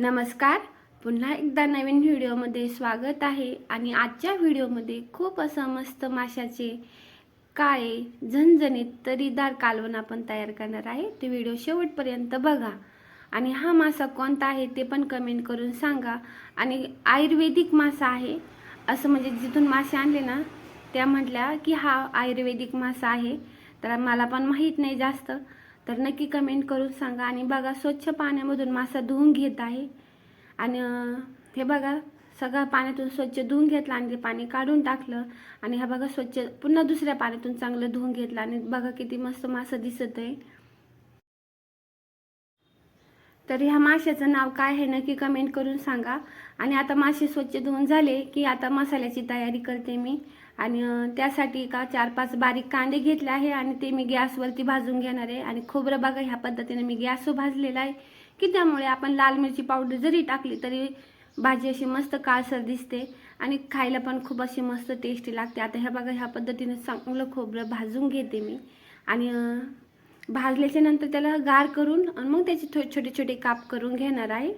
नमस्कार. पुन्हा एकदा नवीन व्हिडिओमध्ये स्वागत आहे आणि आजच्या व्हिडिओमध्ये खूप असं मस्त माशाचे काळे झणझणीत तरीदार कालवण आपण तयार करणार आहे. ते व्हिडिओ शेवटपर्यंत बघा. आणि हा मासा कोणता आहे ते पण कमेंट करून सांगा. आणि आयुर्वेदिक मासा आहे. असं म्हणजे जिथून मासे आणले ना त्या म्हटल्या की हा आयुर्वेदिक मासा आहे. तर मला पण माहीत नाही जास्त. तर नक्की कमेंट करून सांगा. आणि बघा स्वच्छ पाण्यामधून मासा धुवून घेत आहे. आणि हे बघा सगळं पाण्यातून स्वच्छ धुवून घेतलं आणि ते पाणी काढून टाकलं. आणि हा बघा स्वच्छ पुन्हा दुसऱ्या पाण्यातून चांगलं धुवून घेतलं. आणि बघा किती मस्त मासा दिसत आहे तर ह्या माशाचं नाव काय आहे नक्की कमेंट करून सांगा. आणि आता मासे स्वच्छ धुवून झाले की आता मसाल्याची तयारी करते मी. आणि त्यासाठी का चार पाच बारीक कांदे घेतले आहे आणि ते मी गॅसवरती भाजून घेणार आहे. आणि खोबरं बघा ह्या पद्धतीने मी गॅसवर भाजलेला आहे की त्यामुळे आपण लाल मिरची पावडर जरी टाकली तरी भाजी अशी मस्त काळसर दिसते आणि खायला पण खूप अशी मस्त टेस्टी लागते. आता ह्या बघा ह्या पद्धतीने चांगलं खोबरं भाजून घेते मी. आणि भाजल्याच्या नंतर त्याला गार करून आणि मग त्याचे थो छोटे छोटे काप करून घेणार आहे.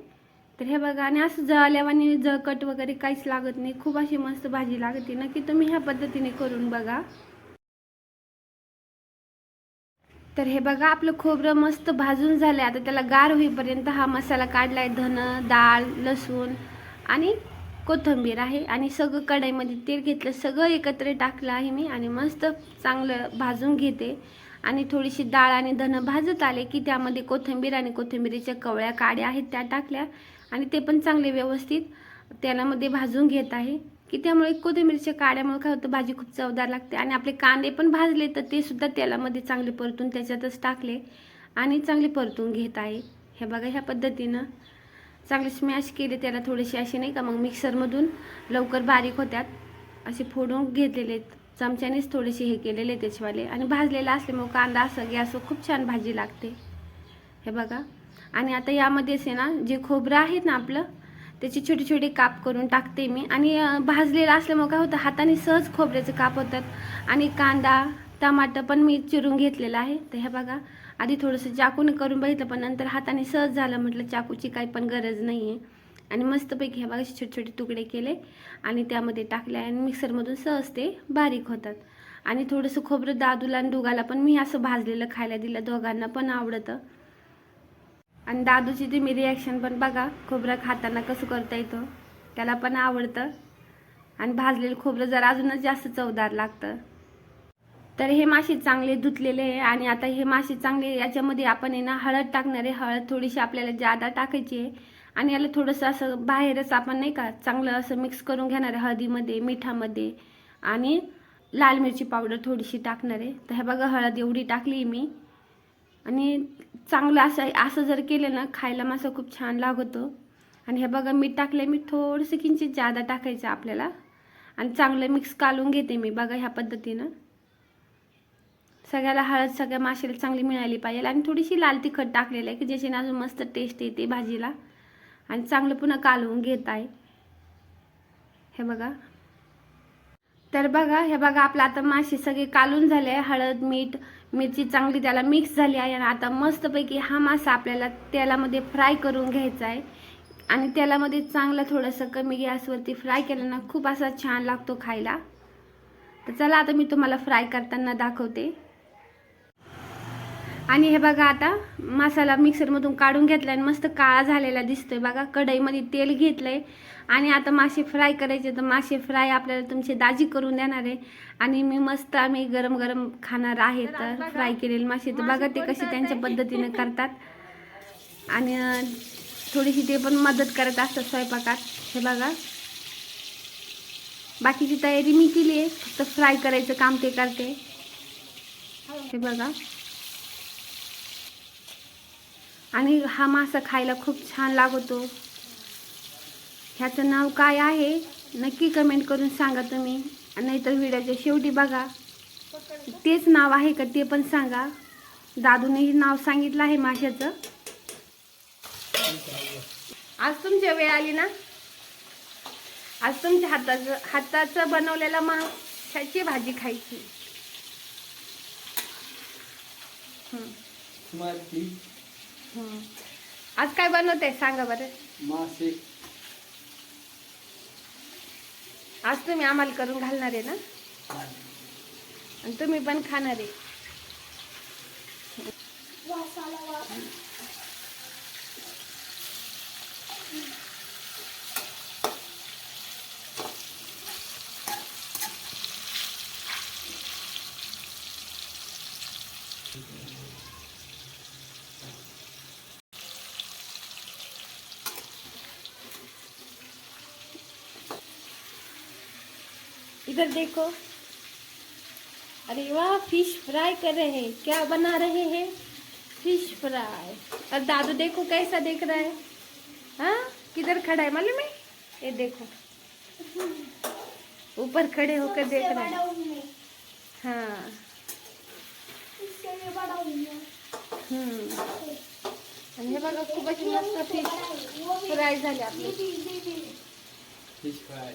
तर हे बघा आणि असं जळल्यावाने जळकट वगैरे काहीच लागत नाही. खूप अशी मस्त भाजी लागते. नक्की तुम्ही ह्या पद्धतीने करून बघा. तर हे बघा आपलं खोबरं मस्त भाजून झालंय. आता त्याला गार होईपर्यंत हा मसाला काढलाय. धन डाळ लसूण आणि कोथिंबीर आहे. आणि सगळं कढईमध्ये तेल घेतलं सगळं एकत्र टाकलं आहे मी आणि मस्त चांगलं भाजून घेते. आणि थोडीशी डाळ आणि धन भाजत आले की त्यामध्ये कोथिंबीर आणि कोथिंबीरीच्या कवळ्या काड्या आहेत त्या टाकल्या. आणि ते पण चांगले व्यवस्थित तेलामध्ये भाजून घेत आहे. की त्यामुळे कोथिंबीरच्या काड्यामुळे काय होतं भाजी खूप चवदार लागते. आणि आपले कांदे पण भाजले तर ते सुद्धा तेलामध्ये चांगले परतून त्याच्यातच टाकले आणि चांगले परतून घेत आहे. हे बघा ह्या पद्धतीनं चांगले स्मॅश केले त्याला थोडेसे असे नाही का मग मिक्सरमधून लवकर बारीक होत्यात. असे फोडून घेतलेले आहेत. चमच्यानेच थोडेसे हे केलेले त्याच्यावाले आणि भाजलेला असल्यामुळे कांदा असं गॅसवर खूप छान भाजी लागते. हे बघा. आणि आता यामध्येच आहे ना जे खोबरं आहे ना आपलं त्याचे छोटे छोटे काप करून टाकते मी. आणि भाजलेलं असल्यामुळे काय होतं हाताने सहज खोबऱ्याचे काप होतात. आणि कांदा टमाटर पण मी चिरून घेतलेलं आहे. तर हे बघा आधी थोडंसं चाकूने करून बघितलं पण नंतर हाताने सहज झालं म्हटलं चाकूची काही पण गरज नाही आहे आणि मस्तपैकी हे बघा असे छोटे छोटे तुकडे केले आणि त्यामध्ये टाकले आणि मिक्सरमधून सहज ते बारीक होतात. आणि थोडंसं खोबरं दादूला आणि दुगाला पण मी असं भाजलेलं खायला दिलं दोघांना पण आवडतं. आणि दादूची तुम्ही रिॲक्शन पण बघा खोबरं खाताना कसं करता येतं त्याला पण आवडतं. आणि भाजलेलं खोबरं जर अजूनच जास्त चवदार लागतं. तर हे मासे चांगले धुतलेले आहे आणि आता हे मासे चांगले याच्यामध्ये आपण आहे ना हळद टाकणार आहे. हळद थोडीशी आपल्याला जादा टाकायची आहे. आणि याला थोडंसं असं बाहेरच आपण नाही का चांगलं असं मिक्स करून घेणार आहे हळदीमध्ये मिठामध्ये. आणि लाल मिरची पावडर थोडीशी टाकणार आहे. तर हे बघा हळद एवढी टाकली मी. आणि चांगलं असं असं जर केलं ना खायला मासा खूप छान लागतो. आणि हे बघा मीठ टाकलं मी थोडंसं किंचित जादा टाकायचं आपल्याला. आणि चांगलं मिक्स कालून घेते मी बघा ह्या पद्धतीनं. सगळ्याला हळद सगळ्या माशाला चांगली मिळाली पाहिजे. आणि थोडीशी लाल तिखट टाकलेलं आहे की ज्याच्याने अजून मस्त टेस्ट येते भाजीला. आणि चांगलं पुन्हा कालवून घेत आहे. हे बघा. तर बघा हे बघा आपलं आता मासे सगळे कालून झाले. हळद मीठ मिरची चांगली त्याला मिक्स झाली आहे आणि आता मस्तपैकी हा मासा आपल्याला तेलामध्ये फ्राय करून घ्यायचा आहे. आणि तेलामध्ये चांगलं थोडंसं कमी गॅसवरती फ्राय केलं ना खूप असा छान लागतो खायला. तर चला आता मी तुम्हाला फ्राय करताना दाखवते. आणि हे बघा आता मसाला मिक्सरमधून काढून घेतला आणि मस्त काळा झालेला दिसतोय. बघा कढईमध्ये तेल घेतलंय. आणि आता मासे फ्राय करायचे तर मासे फ्राय आपल्याला तुमचे दाजी करून देणार आहे. आणि मी मस्त आम्ही गरम गरम खाणार आहे तर फ्राय केलेले मासे. तर बघा ते कसे त्यांच्या पद्धतीने करतात. आणि थोडीशी ते पण मदत करत असतात स्वयंपाकात. हे बघा. बाकीची तयारी मी केली आहे. फक्त फ्राय करायचं काम ते करते. हे बघा. आणि हा मासा खायला खूप छान लागतो. ह्याचं नाव काय आहे? नक्की कमेंट करून सांगा तुम्ही. नाहीतर व्हिडिओच्या शेवटी बघा. तेच नाव आहे का ते पण सांगा. दादूनेही नाव सांगितलं आहे माशाचं. आज तुमच्या वेळ आली ना? आज तुमच्या हाताचं हाताचं बनवलेला माशाची भाजी खायची. आज काय बनवते सांगा बरं. मासे. आज तुम्ही आम्हाला करून घालणार आहे ना? आणि तुम्ही पण खाणार आहे. इधर देखो। अरे वाह फ़िश फ्राई कर रहे हैं। क्या बना रहे हैं? फ़िश फ्राई और दादू देखो कैसा देख रहा है। हाँ? किधर खड़ा है मालूम है? ये देखो। ऊपर खड़े होकर देख रहा है। हाँ। हे बघा खूप मस्त फ़िश आपले फ़िश फ्राय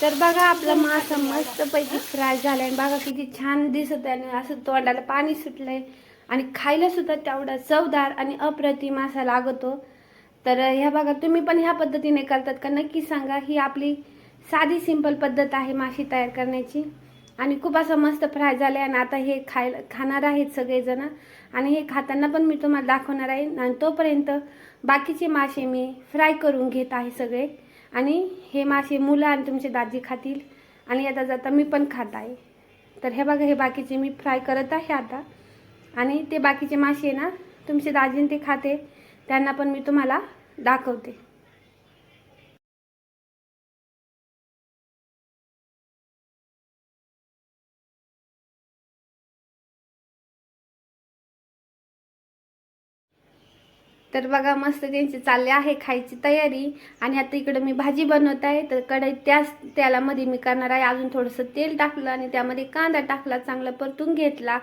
तर बघा आपला मासा मस्त पैकी फ्राय झालाय. आणि बघा किती छान दिसत आहे आणि असं तोंडाला पाणी सुटलंय. आणि खायला सुद्धा तेवढा चवदार आणि अप्रतिम असा लागतो. तर ह्या बघा तुम्ही पण ह्या पद्धतीने करतात का? नक्की सांगा. ही आपली साधी सिंपल पद्धत आहे माशी तयार करण्याची. आणि खूप असं मस्त फ्राय झालं आहे आणि आता हे खायला खाणार आहेत सगळेजण. आणि हे खाताना पण मी तुम्हाला दाखवणार आहे. आणि तोपर्यंत बाकीचे मासे मी फ्राय करून घेत आहे सगळे. आणि हे मासे मुलं आणि तुमचे दाजी खातील. आणि आता जाता मी पण खात आहे. तर हे बघा हे बाकीचे मी फ्राय करत आहे आता. आणि ते बाकीचे मासे ना तुमचे दाजीन ते खाते. त्यांना पण मी तुम्हाला दाखवते. तर बघा मस्त त्यांची चालले आहे खायची तयारी. आणि आता इकडं मी भाजी बनवत आहे. तर कढई त्याच तेलामध्ये मी करणार आहे. अजून थोडंसं तेल टाकलं आणि त्यामध्ये कांदा टाकला चांगला परतून घेतला.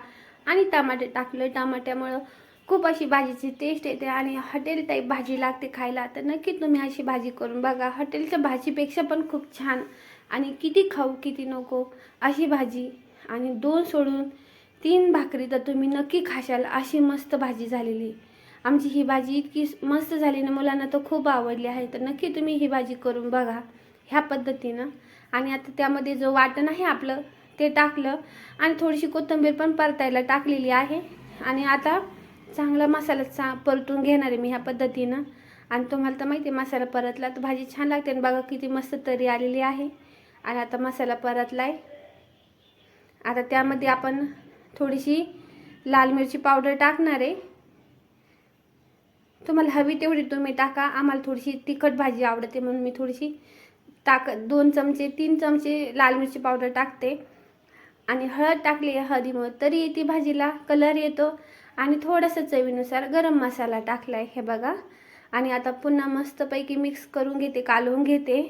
आणि टमाटे टाकलं. टमाट्यामुळं खूप अशी भाजीची टेस्ट येते आणि हॉटेल टाईप भाजी लागते खायला. तर नक्की तुम्ही अशी भाजी करून बघा. हॉटेलच्या भाजीपेक्षा पण खूप छान. आणि किती खाऊ किती नको अशी भाजी. आणि दोन सोडून तीन भाकरी तर तुम्ही नक्की खाशाल. अशी मस्त भाजी झालेली. आमची ही भाजी इतकी मस्त झाली ना मुलांना तर खूप आवडली आहे. तर नक्की तुम्ही ही भाजी करून बघा ह्या पद्धतीनं. आणि आता त्यामध्ये जो वाटण आहे आपलं ते टाकलं. आणि थोडीशी कोथिंबीर पण परतायला टाकलेली आहे. आणि आता चांगला मसाला चा परतून घेणार आहे मी ह्या पद्धतीनं. आणि तुम्हाला तर माहिती आहे मसाला परतला तर भाजी छान लागते. आणि बघा किती मस्त तरी आलेली आहे. आणि आता मसाला परतला आहे आता त्यामध्ये आपण थोडीशी लाल मिरची पावडर टाकणार आहे. तुम्हाला हवी तेवढी तुम्ही टाका. आम्हाला थोडीशी तिखट भाजी आवडते म्हणून मी थोडीशी टाक दोन चमचे तीन चमचे लाल मिरची पावडर टाकते. आणि हळद टाकली आहे हळदीमुळे तरी ती भाजीला कलर येतो. आणि थोडंसं चवीनुसार गरम मसाला टाकला आहे हे बघा. आणि आता पुन्हा मस्तपैकी मिक्स करून घेते कालवून घेते.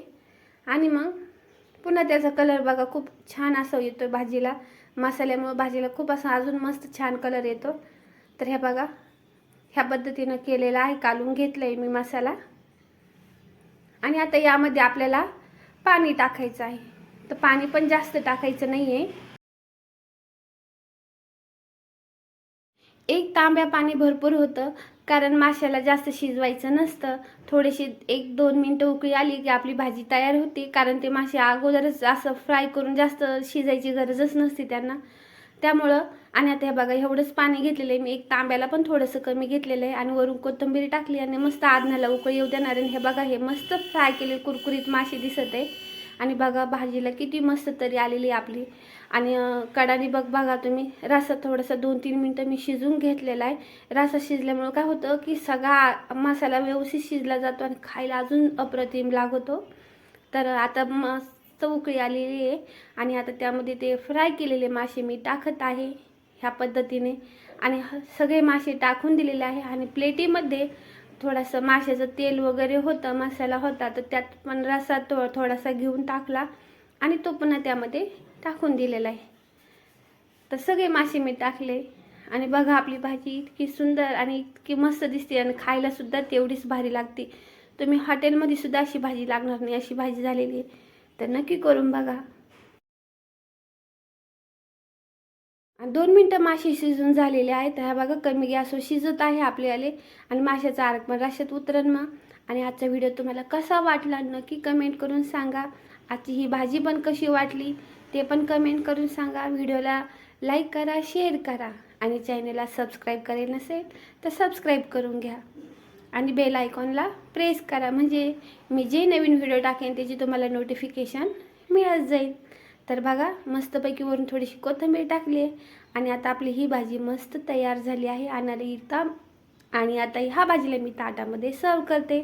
आणि मग पुन्हा त्याचा कलर बघा खूप छान असा येतो भाजीला. मसाल्यामुळे भाजीला खूप असा अजून मस्त छान कलर येतो. तर हे बघा ह्या पद्धतीनं केलेला आहे कालून घेतलं आहे मी मसाला. आणि आता यामध्ये आपल्याला पाणी टाकायचं आहे. तर पाणी पण जास्त टाकायचं नाही आहे एक तांब्या पाणी भरपूर होतं कारण माशाला जास्त शिजवायचं नसतं. थोडीशी एक दोन मिनटं उकळी आली की आपली भाजी तयार होती कारण ते मासे अगोदरच असं फ्राय करून जास्त शिजायची गरजच नसते त्यांना. त्यामुळं आणि आता हे बघा एवढंच पाणी घेतलेलं आहे. मी एक तांब्याला पण थोडंसं कमी घेतलेलं आहे आणि वरून कोथिंबीर टाकली आणि मस्त आधनाला उकळ येऊ देणार आणि हे बघा हे मस्त फ्राय केले कुरकुरीत मासे दिसत आहे. आणि बघा भाजीला किती मस्त तरी आलेली आहे आपली. आणि कडाने बघ बघा तुम्ही रसा थोडासा दोन तीन मिनटं मी शिजून घेतलेला आहे. रसा शिजल्यामुळं काय होतं की सगळा मसाला व्यवस्थित शिजला जातो आणि खायला अजून अप्रतिम लागतो. तर आता मस्त मस्त उकळी आलेली आहे. आणि आता त्यामध्ये ते फ्राय केलेले मासे मी टाकत आहे ह्या पद्धतीने. आणि ह- सगळे मासे टाकून दिलेले आहे. आणि प्लेटीमध्ये थोडंसं माशाचं तेल वगैरे होतं मसाला होता तर त्यात पण रसा थो थोडासा घेऊन टाकला. आणि तो पुन्हा त्यामध्ये टाकून दिलेला आहे. तर सगळे मासे मी टाकले. आणि बघा आपली भाजी इतकी सुंदर आणि इतकी मस्त दिसते. आणि खायला सुद्धा तेवढीच भारी लागते. तुम्ही हॉटेलमध्ये सुद्धा अशी भाजी लागणार नाही अशी भाजी झालेली आहे. तर नक्की करून बघा. दोन मिनटं मासे शिजून झालेले आहेत. ह्या बघा कमी गॅसवर शिजत आहे आपले आले आणि माशाचा आरक पण राशात उतरण मग. आणि आजचा व्हिडिओ तुम्हाला कसा वाटला नक्की कमेंट करून सांगा. आजची ही भाजी पण कशी वाटली ते पण कमेंट करून सांगा. व्हिडिओला लाईक करा शेअर करा. आणि चॅनलला सबस्क्राईब करेल नसेल तर सबस्क्राईब करून घ्या. आणि बेल आयकॉनला प्रेस करा. म्हणजे मी जे नवीन व्हिडिओ टाकेन त्याची तुम्हाला नोटिफिकेशन मिळत जाईल. तर बघा मस्तपैकी वरून थोडीशी कोथिंबीर टाकली आहे. आणि आता आपली ही भाजी मस्त तयार झाली आहे. आणि आता आणि आता ह्या भाजीला मी ताटामध्ये सर्व करते.